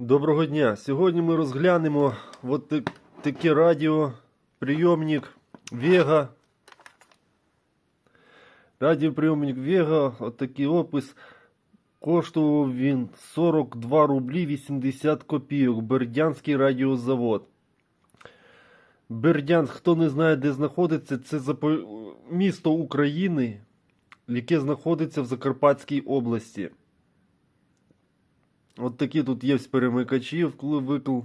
Доброго дня! Сьогодні ми розглянемо от так- таке радіо, прийомник Vega. Радіоприйомник Vega, от такий опис. Коштував він 42 рублі 80 копійок. Бердянський радіозавод. Бердянськ, хто не знає, де знаходиться, це місто України, яке знаходиться в Закарпатській області. От такі тут є перемикачі, вкли- викл.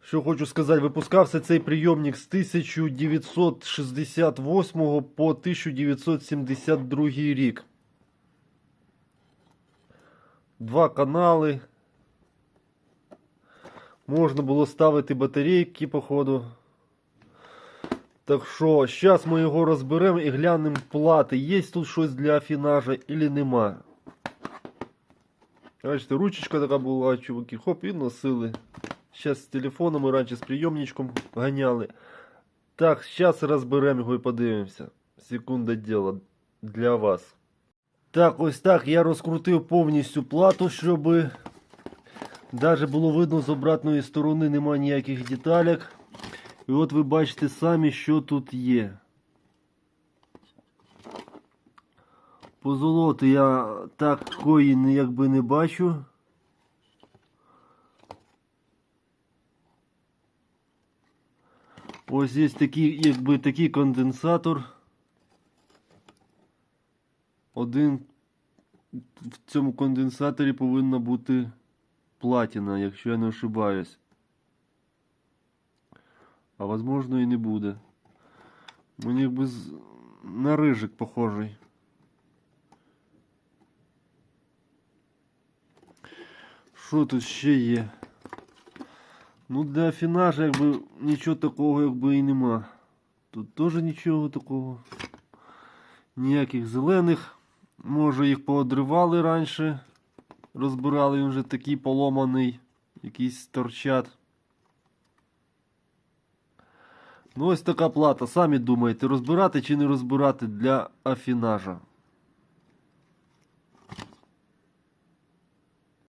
Що хочу сказати, випускався цей прийомник з 1968 по 1972 рік. Два канали. Можна було ставити батарейки, походу. Так що, зараз ми його розберемо і глянемо плати. Є тут щось для афінажа или нема. Бачите, ручечка така була, чуваки, хоп, і носили. Зараз з телефоном і раніше з прийомничком ганяли. Так, зараз розберемо його і подивимося. Секунда діла для вас. Так, ось так я розкрутив повністю плату, щоб навіть було видно з обратної сторони немає ніяких деталек. І от ви бачите самі, що тут є. Позолоти я такої якби не бачу. Ось є такий, якби такий конденсатор. Один в цьому конденсаторі повинна бути платина, якщо я не ошибаюсь. А возможно і не буде. Мені якби на рижик похожий. Що тут ще є? Ну для афінажа якби нічого такого якби і нема. Тут теж нічого такого. Ніяких зелених. Може їх поодривали раніше. Розбирали він вже такий поломаний. Якийсь торчат. Ну ось така плата. Самі думаєте, розбирати чи не розбирати для афінажа.